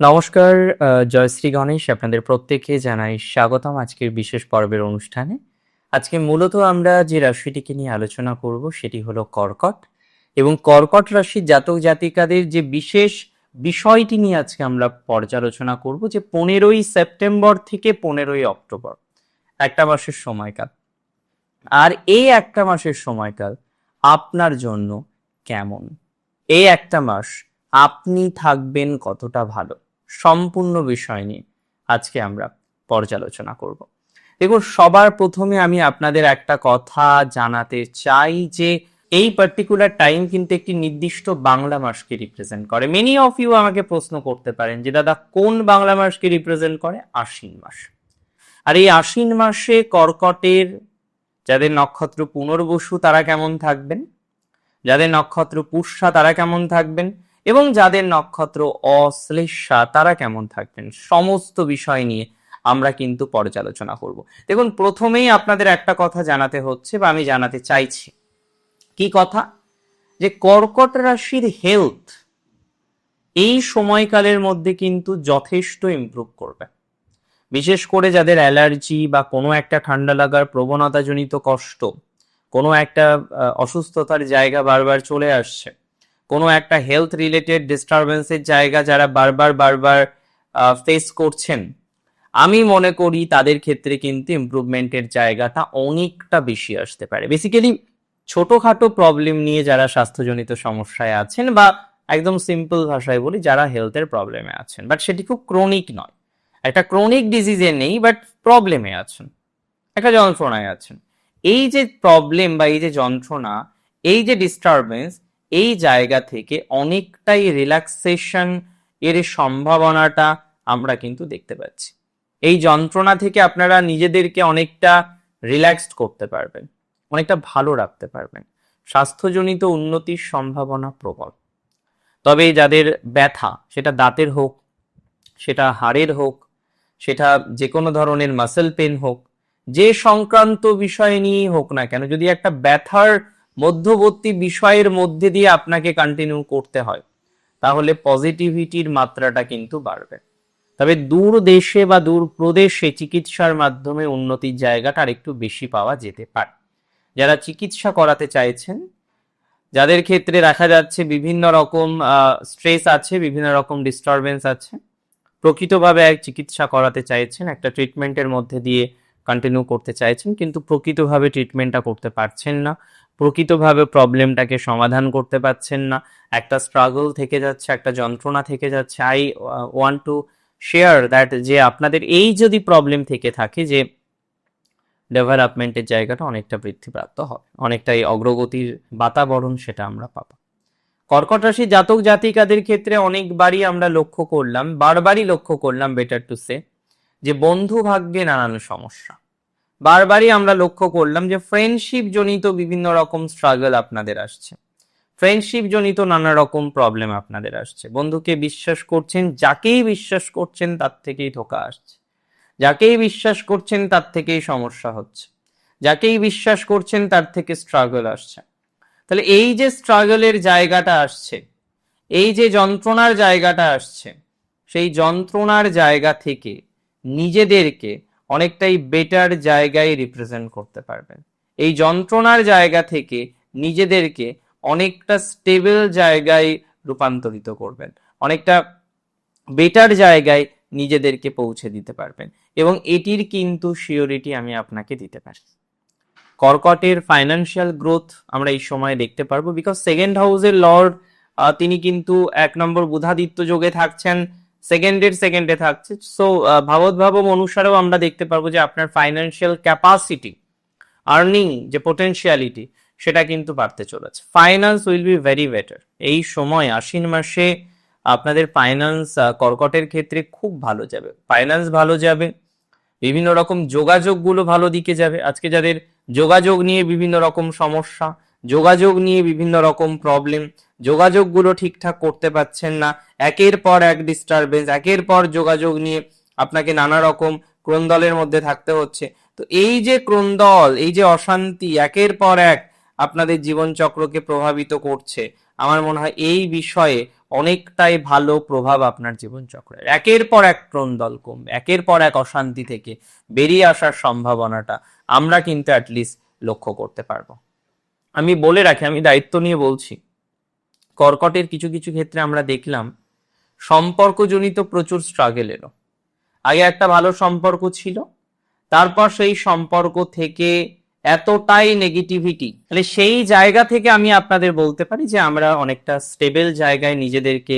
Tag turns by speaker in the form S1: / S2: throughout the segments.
S1: নমস্কার জয়শ্রী গণেশ আপনাদের প্রত্যেককে জানাই স্বাগতম আজকের বিশেষ পর্বের অনুষ্ঠানে। আজকে মূলত আমরা যে রাশিটিকে নিয়ে আলোচনা করব সেটি হলো কর্কট এবং কর্কট রাশির জাতক জাতিকাদের যে বিশেষ বিষয়টি নিয়ে আজকে আমরা পর্যালোচনা করব যে পনেরোই সেপ্টেম্বর থেকে পনেরোই অক্টোবর, একটা মাসের সময়কাল। আর এই একটা মাসের সময়কাল আপনার জন্য কেমন? এই একটা মাস আপনি থাকবেন কতটা ভালো? সম্পূর্ণ বিষয় নিয়ে আজকে আমরা পর্যালোচনা করব। দেখুন, সবার প্রথমে আমি আপনাদের একটা কথা জানাতে চাই যে এই পার্টিকুলার টাইম কিন্তু একটি নির্দিষ্ট বাংলা মাসকে রিপ্রেজেন্ট করে। মেনি অফ ইউ আমাকে প্রশ্ন করতে পারেন যে, দাদা, কোন বাংলা মাসকে রিপ্রেজেন্ট করে? আশ্বিন মাস। আর এই আশ্বিন মাসে কর্কটের, যাদের নক্ষত্র পুনর্বসু তারা কেমন থাকবেন? যাদের নক্ষত্র পুষ্যা তারা কেমন থাকবেন? এবং যাদের নক্ষত্র অশ্লেষা, তারা কেমন থাকবেন? সমস্ত বিষয় নিয়ে আমরা কিন্তু পর্যালোচনা করব। দেখুন, প্রথমেই আপনাদের একটা কথা জানাতে হচ্ছে বা আমি জানাতে চাইছি। কি কথা? যে কর্কট রাশির হেলথ এই সময়কালের মধ্যে কিন্তু যথেষ্ট ইমপ্রুভ করবে। বিশেষ করে যাদের অ্যালার্জি বা কোনো একটা ঠান্ডা লাগার প্রবণতাজনিত কষ্ট, কোনো একটা অসুস্থতার জায়গা বারবার চলে আসছে কোনো একটা হেলথ রিলেটেড ডিস্টারবেন্সের জায়গা যারা বারবার বারবার ফেস করছেন, আমি মনে করি তাদের ক্ষেত্রে কিন্তু ইমপ্রুভমেন্টের জায়গাটা অনেকটা বেশি আসতে পারে। বেসিক্যালি ছোটখাটো প্রবলেম নিয়ে যারা স্বাস্থ্যজনিত সমস্যায় আছেন বা একদম সিম্পল ভাষায় বলি যারা হেলথের প্রবলেমে আছেন। বাট সেটি খুব ক্রনিক নয়। একটা ক্রনিক ডিজিজে নেই বাট প্রবলেমে আছেন। একটা যন্ত্রণায় আছেন। এই যে প্রবলেম বা এই যে যন্ত্রণা, এই যে ডিস্টারবেন্স এই জায়গা থেকে অনেকটাই রিল্যাক্সেশন এর সম্ভাবনাটা আমরা কিন্তু দেখতে পাচ্ছি। এই যন্ত্রণা থেকে আপনারা নিজেদেরকে অনেকটা রিল্যাক্সড করতে পারবেন, অনেকটা ভালো রাখতে পারবেন। স্বাস্থ্যজনিত উন্নতির সম্ভাবনা প্রবল। তবে যাদের ব্যথা, সেটা দাঁতের হোক, সেটা হাড়ের হোক, সেটা যে কোনো ধরনের মাসেল পেন হোক, যে সংক্রান্ত বিষয় নিয়েই হোক না কেন, যদি একটা ব্যথার মধ্যবর্তী বিষয়ের মধ্যে দিয়ে আপনাকে কন্টিনিউ করতে হয়। তাহলে পজিটিভিটির মাত্রাটা কিন্তু বাড়বে। তবে দূর দেশে বা দূর প্রদেশে চিকিৎসার মাধ্যমে উন্নতির জায়গাটা আরেকটু বেশি পাওয়া যেতে পারে। যারা চিকিৎসা করাতে চাইছেন, যাদের ক্ষেত্রে দেখা যাচ্ছে বিভিন্ন রকম স্ট্রেস আছে, বিভিন্ন রকম ডিস্টারবেন্স আছে, প্রকৃতভাবে এক চিকিৎসা করাতে চাইছেন, একটা ট্রিটমেন্টের মধ্যে দিয়ে কন্টিনিউ করতে চাইছেন, কিন্তু প্রকৃতভাবে ট্রিটমেন্টটা করতে পারছেন না প্রকৃতভাবে প্রবলেমটাকে সমাধান করতে পারছেন না। একটা স্ট্রাগল থেকে যাচ্ছে, একটা যন্ত্রণা থেকে যাচ্ছে। I want to share that যে আপনাদের এই যদি প্রবলেম থেকে থাকে যে ডেভেলপমেন্টের জায়গাটা অনেকটা বৃদ্ধিপ্রাপ্ত হবে। অনেকটাই অগ্রগতির বাতাবরণ সেটা আমরা পাবো। কর্কট রাশি জাতক জাতিকাদের ক্ষেত্রে অনেকবারই আমরা লক্ষ্য করলাম, বারবারই লক্ষ্য করলাম বেটার টু সে যে বন্ধু ভাগ্যে নানান সমস্যা। বারবারই আমরা লক্ষ্য করলাম যে ফ্রেন্ডশিপ জনিত বিভিন্ন রকম স্ট্রাগল আপনাদের আসছে। ফ্রেন্ডশিপ জনিত নানা রকম প্রবলেম আপনাদের আসছে। বন্ধুকে বিশ্বাস করছেন, যাকেই বিশ্বাস করছেন তার থেকেই ধোকা আসছে। যাকেই বিশ্বাস করছেন তার থেকেই সমস্যা হচ্ছে। যাকেই বিশ্বাস করছেন তার থেকে স্ট্রাগল আসছে। তাহলে এই যে স্ট্রাগলের জায়গাটা আসছে, এই যে যন্ত্রণার জায়গাটা আসছে, সেই যন্ত্রণার জায়গা থেকে নিজেদেরকে অনেকটাই বেটার জায়গায় রিপ্রেজেন্ট করতে পারবেন। এই যন্ত্রণার জায়গা থেকে নিজেদেরকে অনেকটা স্টেবল জায়গায় রূপান্তরিত করবেন। অনেকটা বেটার জায়গায় নিজেদেরকে পৌঁছে দিতে পারবেন। এবং এটির কিন্তু শিওরিটি আমি আপনাকে দিতে পারি। কর্কটের ফাইন্যান্সিয়াল গ্রোথ আমরা এই সময় দেখতে পারব। বিকজ সেকেন্ড হাউসের লর্ড তিনি কিন্তু এক নম্বর বুধাদিত্য যোগে থাকছেন। সেকেন্ডের সেকেন্ডে থাকছে। সো ভাবত অনুসারেও আমরা দেখতে পারব যে আপনার ফাইন্যান্সিয়াল ক্যাপাসিটি আর্নিং যে পোটেনশিয়ালিটি সেটা কিন্তু বাড়তে চলেছে। Finance will be very better এই সময়, আশ্বিন মাসে আপনাদের ফাইন্যান্স কর্কটের ক্ষেত্রে খুব ভালো যাবে। ফাইন্যান্স ভালো যাবে, বিভিন্ন রকম যোগাযোগগুলো ভালো দিকে যাবে। আজকে যাদের যোগাযোগ নিয়ে বিভিন্ন রকম সমস্যা, যোগাযোগ নিয়ে বিভিন্ন রকম প্রবলেম যোগাযোগগুলো ঠিকঠাক করতে পারছেন না। একের পর এক ডিস্টারবেন্স একের পর যোগাযোগ নিয়ে আপনাকে নানা রকম ক্রন্দলের মধ্যে থাকতে হচ্ছে। তো এই যে ক্রন্দল, এই যে অশান্তি, একের পর এক আপনাদের জীবনচক্রকে প্রভাবিত করছে। আমার মনে হয় এই বিষয়ে অনেকটাই ভালো প্রভাব আপনার জীবনচক্রের। একের পর এক ক্রন্দল কমবে, একের পর এক অশান্তি থেকে বেরিয়ে আসার সম্ভাবনাটা আমরা কিন্তু অ্যাটলিস্ট লক্ষ্য করতে পারব। আমি বলে রাখি, আমি দায়িত্ব নিয়ে বলছি কর্কটের কিছু কিছু ক্ষেত্রে আমরা দেখলাম, সম্পর্কজনিত প্রচুর স্ট্রাগেল এলো। আগে একটা ভালো সম্পর্ক ছিল, তারপর সেই সম্পর্ক থেকে এতটাই নেগেটিভিটি তাহলে সেই জায়গা থেকে আমি আপনাদের বলতে পারি যে আমরা অনেকটা স্টেবল জায়গায় নিজেদেরকে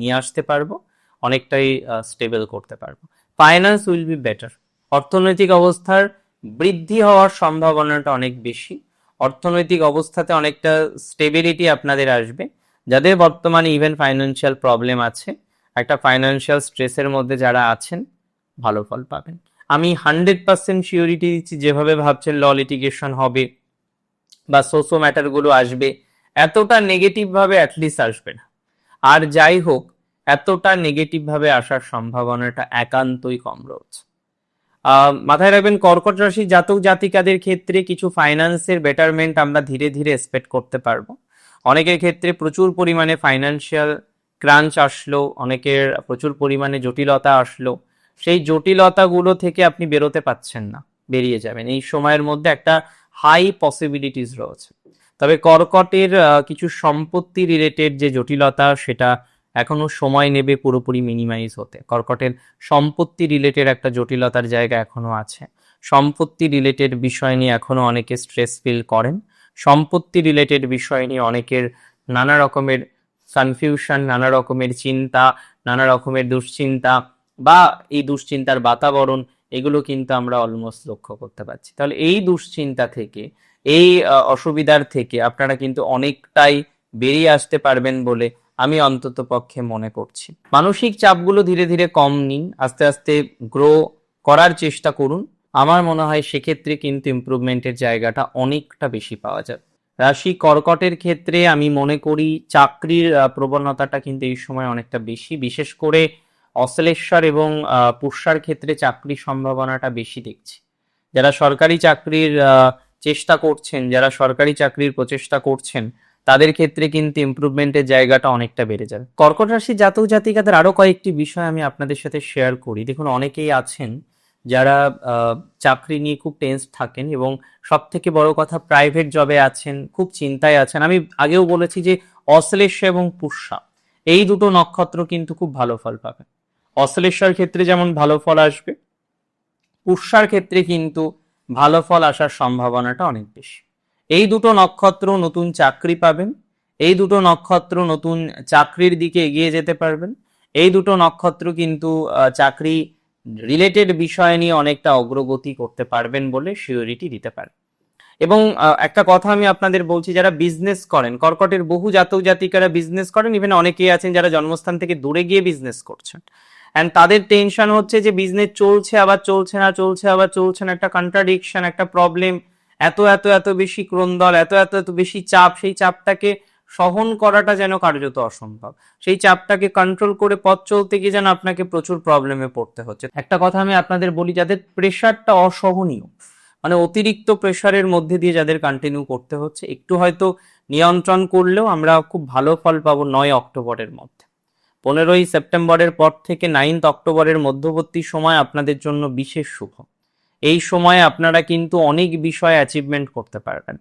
S1: নিয়ে আসতে পারব, অনেকটাই স্টেবল করতে পারব। ফাইন্যান্স উইল বি বেটার অর্থনৈতিক অবস্থার বৃদ্ধি হওয়ার সম্ভাবনাটা অনেক বেশি। অর্থনৈতিক অবস্থাতে অনেকটা স্টেবিলিটি আপনাদের আসবে। যাদের বর্তমানে ইভেন ফাইন্যান্সিয়াল প্রবলেম আছে, একটা ফাইন্যান্সিয়াল স্ট্রেসের মধ্যে যারা আছেন, ভালো ফল পাবেন। আমি হান্ড্রেড পার্সেন্ট শিওরিটি দিচ্ছি, যেভাবে ভাবছেন ল লিটিগেশন হবে বা সোসো ম্যাটারগুলো আসবে, এতটা নেগেটিভ ভাবে অ্যাটলিস্ট আসবে না। আর যাই হোক, এতটা নেগেটিভ ভাবে আসার সম্ভাবনাটা একান্তই কম রয়েছে। মাথায় রাখবেন, কর্কট রাশি জাতক জাতিকাদের ক্ষেত্রে কিছু ফাইন্যান্সের বেটারমেন্ট আমরা ধীরে ধীরে এক্সপেক্ট করতে পারব। অনেকের ক্ষেত্রে প্রচুর পরিমাণে ফাইন্যান্সিয়াল ক্রাঞ্চ আসলো, অনেকের প্রচুর পরিমাণে জটিলতা আসলো। সেই জটিলতাগুলো থেকে আপনি বেরোতে পাচ্ছেন না, বেরিয়ে যাবেন। এই সময়ের মধ্যে একটা হাই পসিবিলিটিস রয়েছে। তবে কর্কটের কিছু সম্পত্তি রিলেটেড যে জটিলতা, সেটা এখনও সময় নেবে পুরোপুরি মিনিমাইজ হতে। কর্কটের সম্পত্তি রিলেটেড একটা জটিলতার জায়গা এখনও আছে। সম্পত্তি রিলেটেড বিষয় নিয়ে এখনও অনেকে স্ট্রেস ফিল করেন। সম্পত্তি রিলেটেড বিষয় নিয়ে অনেকের নানা রকমের কনফিউশন নানা রকমের চিন্তা, নানা রকমের দুশ্চিন্তা বা এই দুশ্চিন্তার বাতাবরণ, এগুলো কিন্তু আমরা অলমোস্ট লক্ষ্য করতে পারছি। তাহলে এই দুশ্চিন্তা থেকে, এই অসুবিধার থেকে আপনারা কিন্তু অনেকটাই বেরিয়ে আসতে পারবেন বলে আমি অন্তত পক্ষে মনে করছি। মানসিক চাপগুলো ধীরে ধীরে কম নিন, আস্তে আস্তে গ্রো করার চেষ্টা করুন। আমার মনে হয় সেক্ষেত্রে কিন্তু ইমপ্রুভমেন্টের জায়গাটা অনেকটা বেশি পাওয়া যাবে। রাশি কর্কটের ক্ষেত্রে আমি মনে করি চাকরির প্রবণতাটা কিন্তু এই সময় অনেকটা বেশি। বিশেষ করে অশ্লেশ্বর এবং পুষ্যার ক্ষেত্রে চাকরির সম্ভাবনাটা বেশি দেখছি। যারা সরকারি চাকরির চেষ্টা করছেন, যারা সরকারি চাকরির প্রচেষ্টা করছেন, তাদের ক্ষেত্রে কিন্তু ইমপ্রুভমেন্টের জায়গাটা অনেকটা বেড়ে যাবে। কর্কট রাশি জাতক জাতিকাদের আরও কয়েকটি বিষয় আমি আপনাদের সাথে শেয়ার করি। দেখুন, অনেকেই আছেন যারা চাকরি নিয়ে খুব টেন্স থাকেন এবং সব থেকে বড় কথা প্রাইভেট জবে আছেন, খুব চিন্তায় আছেন। আমি আগেও বলেছি যে অশ্লেষ্য এবং পুষ্যা, এই দুটো নক্ষত্র কিন্তু খুব ভালো ফল পাবে। অশ্লেষার ক্ষেত্রে যেমন ভালো ফল আসবে, পুষ্যার ক্ষেত্রে কিন্তু ভালো ফল আসার সম্ভাবনাটা অনেক বেশি। এই দুটো নক্ষত্র নতুন চাকরি পাবেন, এই দুটো নক্ষত্র নতুন চাকরির দিকে এগিয়ে যেতে পারবেন, এই দুটো নক্ষত্র কিন্তু চাকরি রিলেটেড বিষয় নিয়ে অনেকটা অগ্রগতি করতে পারবেন বলে সিওরিটি দিতে পারে। এবং একটা কথা আমি আপনাদের বলছি, যারা বিজনেস করেন, কর্কটের বহু জাতক জাতিকারা বিজনেস করেন ইভেন অনেকেই আছেন যারা জন্মস্থান থেকে দূরে গিয়ে বিজনেস করছেন। অ্যান্ড তাদের টেনশন হচ্ছে যে বিজনেস চলছে আবার চলছে না, চলছে আবার চলছে না, একটা কন্ট্রাডিকশন একটা প্রবলেম এত এত এত বেশি ক্রন্দল, এত এত এত বেশি চাপ, সেই চাপটাকে সহন করাটা যেন কার্যত অসম্ভব। সেই চাপটাকে কন্ট্রোল করে পথ চলতে গিয়ে যেন আপনাকে প্রচুর প্রবলেমে পড়তে হচ্ছে। একটা কথা আমি আপনাদের বলি, যাদের প্রেশারটা অসহনীয় মানে অতিরিক্ত প্রেশারের মধ্যে দিয়ে যাদের কন্টিনিউ করতে হচ্ছে, একটু হয়তো নিয়ন্ত্রণ করলেও আমরা খুব ভালো ফল পাবো নয় অক্টোবরের মধ্যে। পনেরোই সেপ্টেম্বরের পর থেকে নাইন্থ অক্টোবরের মধ্যবর্তী সময় আপনাদের জন্য বিশেষ শুভ। এই সময়ে আপনারা কিন্তু অনেক বিষয় অ্যাচিভমেন্ট করতে পারবেন।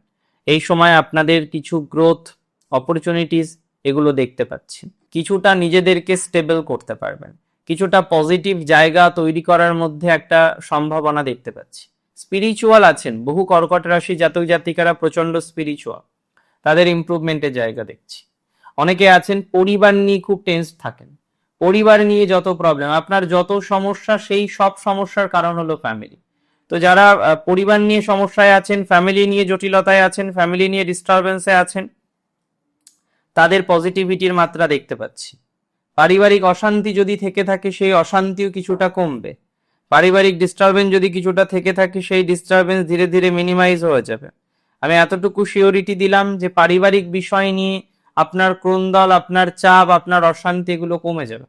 S1: এই সময় আপনাদের কিছু গ্রোথ অপরচুনিটিস এগুলো দেখতে পাচ্ছেন কিছুটা নিজেদেরকে স্টেবল করতে পারবেন। কিছুটা পজিটিভ জায়গা তৈরি করার মধ্যে একটা সম্ভাবনা দেখতে পাচ্ছি। স্পিরিচুয়াল আছেন, বহু কর্কট রাশি জাতক জাতিকারা প্রচণ্ড স্পিরিচুয়াল তাদের ইমপ্রুভমেন্টের জায়গা দেখছি। অনেকে আছেন, পরিবার নিয়ে খুব টেন্স থাকেন। পরিবার নিয়ে যত প্রবলেম আপনার যত সমস্যা, সেই সব সমস্যার কারণ হলো ফ্যামিলি তো যারা পরিবার নিয়ে সমস্যায় আছেন ফ্যামিলি নিয়ে জটিলতায় আছেন ফ্যামিলি নিয়ে ডিস্টারবেন্সে আছেন তাদের পজিটিভিটির মাত্রা দেখতে পাচ্ছি। পারিবারিক অশান্তি যদি থেকে থাকে, সেই অশান্তিও কিছুটা কমবে। পারিবারিক ডিস্টারবেন্স যদি কিছুটা থেকে থাকে, সেই ডিস্টারবেন্স ধীরে ধীরে মিনিমাইজ হয়ে যাবে। আমি এতটুকু শিওরিটি দিলাম যে পারিবারিক বিষয় নিয়ে আপনার ক্রন্দল, আপনার চাপ, আপনার অশান্তি এগুলো কমে যাবে।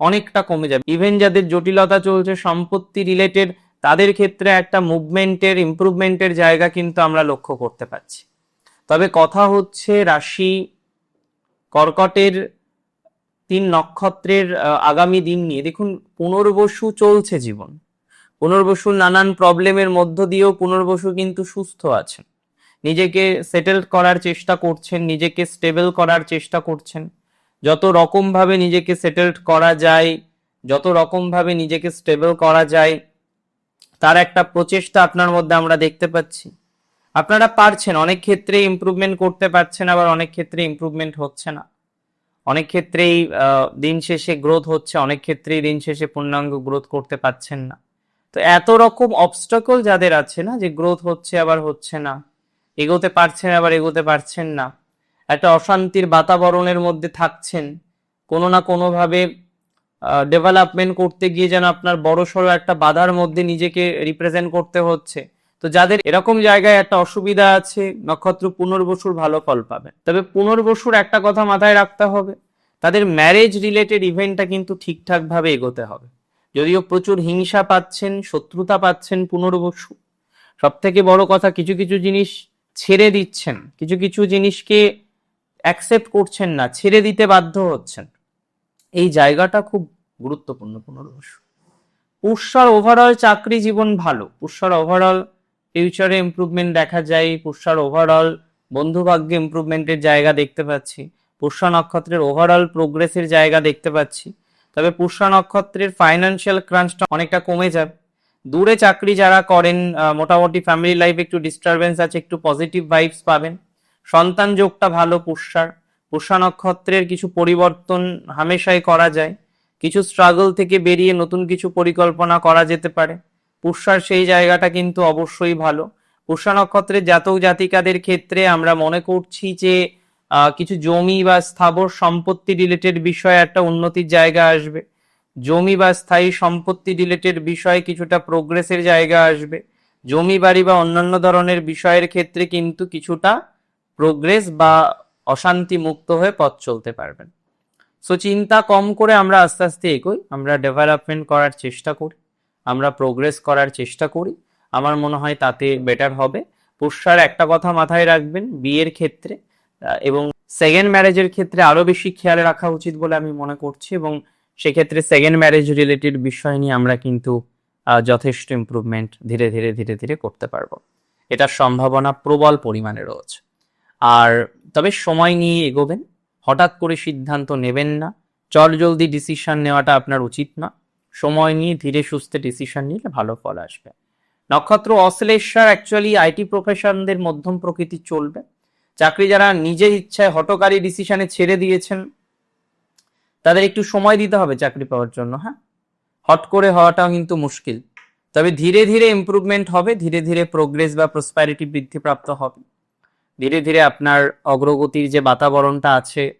S1: অনেকটা কমে যাবে। ইভেন যাদের জটিলতা চলছে, সম্পত্তি রিলেটেড তাদের ক্ষেত্রে একটা মুভমেন্টের ইমপ্রুভমেন্টের জায়গা কিন্তু আমরা লক্ষ্য করতে পারছি। তবে কথা হচ্ছে রাশি কর্কটের তিন নক্ষত্রের আগামী দিন নিয়ে। দেখুন, পুনর্বসু চলছে জীবন। পুনর্বসু নানান প্রবলেমের মধ্য দিয়েও পুনর্বসু কিন্তু সুস্থ আছেন। নিজেকে সেটেল করার চেষ্টা করছেন, নিজেকে স্টেবল করার চেষ্টা করছেন। যত রকম ভাবে নিজেকে সেটেলড করা যায়, যত রকম ভাবে নিজেকে স্টেবল করা যায়, তার একটা প্রচেষ্টা আপনার মধ্যে আমরা দেখতে পাচ্ছি। আপনারা পারছেন, অনেক ক্ষেত্রে ইমপ্রুভমেন্ট করতে পারছেন, আবার অনেক ক্ষেত্রে ইমপ্রুভমেন্ট হচ্ছে না। অনেক ক্ষেত্রেই দিন শেষে গ্রোথ হচ্ছে, অনেক ক্ষেত্রেই দিন শেষে পূর্ণাঙ্গ গ্রোথ করতে পারছেন না। তো এত রকম অবস্টাকল যাদের আছে না, যে গ্রোথ হচ্ছে, আবার হচ্ছে না। এগোতে পারছেন, আবার এগোতে পারছেন না। একটা অশান্তির বাতাবরণের মধ্যে থাকছেন। কোনো না কোনোভাবে ডেভেলপমেন্ট করতে গিয়ে যেন আপনার বড়সড় একটা বাধার মধ্যে নিজেকে রিপ্রেজেন্ট করতে হচ্ছে। তো যাদের এরকম জায়গায় একটা অসুবিধা আছে, নক্ষত্র পুনর্বসুর ভালো ফল পাবে। তবে পুনর্বসুর একটা কথা মাথায় রাখতে হবে, তাদের ম্যারেজ রিলেটেড ইভেন্টটা কিন্তু ঠিকঠাক ভাবে এগোতে হবে। যদিও প্রচুর হিংসা পাচ্ছেন, শত্রুতা পাচ্ছেন পুনর্বসু সব থেকে বড় কথা কিছু কিছু জিনিস ছেড়ে দিচ্ছেন, কিছু কিছু জিনিসকে অ্যাকসেপ্ট করছেন না, ছেড়ে দিতে বাধ্য হচ্ছেন। এই জায়গাটা খুব গুরুত্বপূর্ণ পুনর্বসু। পুষ্যার ওভারঅল চাকরি জীবন ভালো, পুষ্যার ওভারঅল ফিউচারে ইমপ্রুভমেন্ট দেখা যায় পুষ্যার ওভারঅল বন্ধুভাগ্যে ইমপ্রুভমেন্টের জায়গা দেখতে পাচ্ছি। পুষ্যা নক্ষত্রের ওভারঅল প্রোগ্রেসের জায়গা দেখতে পাচ্ছি। তবে পুষ্যা নক্ষত্রের ফাইন্যান্সিয়াল ক্রাঞ্চটা অনেকটা কমে যাবে। দূরে চাকরি যারা করেন মোটামুটি ফ্যামিলি লাইফ একটু ডিস্টারবেন্স আছে, একটু পজিটিভ ভাইবস পাবেন। সন্তান যোগটা ভালো পুষ্যার পুষ্যা নক্ষত্রের কিছু পরিবর্তন হামেশাই করা যায়। কিছু স্ট্রাগল থেকে বেরিয়ে নতুন কিছু পরিকল্পনা করা যেতে পারে। পুষ্যার সেই জায়গাটা কিন্তু অবশ্যই ভালো। পুষ্যা নক্ষত্রের জাতক জাতিকাদের ক্ষেত্রে আমরা মনে করছি যে কিছু জমি বা স্থাবর সম্পত্তি রিলেটেড বিষয়ে একটা উন্নতির জায়গা আসবে। জমি বা স্থায়ী সম্পত্তি রিলেটেড বিষয়ে কিছুটা প্রোগ্রেসের জায়গা আসবে। জমি বাড়ি বা অন্যান্য ধরনের বিষয়ের ক্ষেত্রে কিন্তু কিছুটা প্রোগ্রেস বা অশান্তি মুক্ত হয়ে পথ চলতে পারবেন। সো চিন্তা কম করে আমরা আস্তে আস্তে এগোই। আমরা ডেভেলপমেন্ট করার চেষ্টা করি। আমরা প্রোগ্রেস করার চেষ্টা করি। আমার মনে হয় তাতে বেটার হবে। পুষ্যার একটা কথা মাথায় রাখবেন, বিয়ের ক্ষেত্রে এবং সেকেন্ড ম্যারেজের ক্ষেত্রে আরও বেশি খেয়াল রাখা উচিত বলে আমি মনে করছি এবং সেক্ষেত্রে সেকেন্ড ম্যারেজ রিলেটেড বিষয় নিয়ে আমরা কিন্তু যথেষ্ট ইমপ্রুভমেন্ট ধীরে ধীরে ধীরে ধীরে করতে পারব। এটার সম্ভাবনা প্রবল পরিমাণে রয়েছে। আর তবে সময় নিয়ে এগোবেন, হঠাৎ করে সিদ্ধান্ত নেবেন না চট জলদি ডিসিশন নেওয়াটা আপনার উচিত না। সময় নিয়ে ধীরে সুস্থে ডিসিশন নিলে ভালো ফল আসবে। নক্ষত্র অশ্লেষার অ্যাকচুয়ালি আইটি প্রফেশনদের মধ্যম প্রকৃতি চলবে। চাকরি যারা নিজের ইচ্ছায় হটকারী ডিসিশনে ছেড়ে দিয়েছেন, তাদের একটু সময় দিতে হবে চাকরি পাওয়ার জন্য হ্যাঁ? হট করে হওয়াটাও কিন্তু মুশকিল। তবে ধীরে ধীরে ইমপ্রুভমেন্ট হবে, ধীরে ধীরে প্রোগ্রেস বা প্রসপ্যারিটি বৃদ্ধিপ্রাপ্ত হবে। ধীরে ধীরে আপনার অগ্রগতির যে বাতাবরণটা আছে,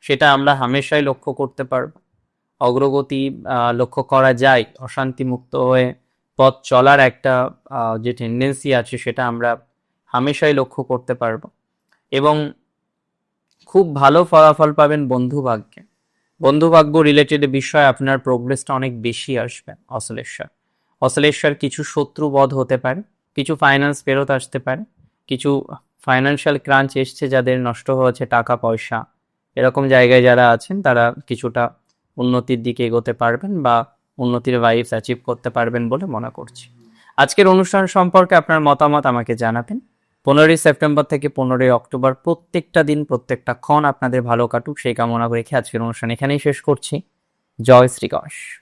S1: সেটা আমরা হামেশাই লক্ষ্য করতে পারব। অগ্রগতি লক্ষ্য করা যায় অশান্তি মুক্ত হয়ে পথ চলার একটা যে টেন্ডেন্সি আছে সেটা আমরা হামেশাই লক্ষ্য করতে পারব। এবং খুব ভালো ফলাফল পাবেন বন্ধু ভাগ্যে বন্ধু ভাগ্য রিলেটেড বিষয়ে আপনার প্রোগ্রেসটা অনেক বেশি আসবে অসলেশ্বর অসলেশ্বর কিছু শত্রু বধ হতে পারে, কিছু ফাইন্যান্স ফেরত আসতে পারে, কিছু ফাইন্যান্সিয়াল ক্রাঞ্চ এসছে যাদের নষ্ট হয়েছে টাকা পয়সা এরকম জায়গায় যারা আছেন তারা কিছুটা উন্নতির দিকে এগোতে পারবেন বা উন্নতির ভাইবস অ্যাচিভ করতে পারবেন বলে মনে করছি। আজকের অনুষ্ঠান সম্পর্কে আপনার মতামত আমাকে জানাবেন। পনেরোই সেপ্টেম্বর থেকে পনেরোই অক্টোবর প্রত্যেকটা দিন, প্রত্যেকটা ক্ষণ আপনাদের ভালো কাটুক, সেই কামনা রেখে আজকের অনুষ্ঠান এখানেই শেষ করছি। জয় শ্রী গণেশ।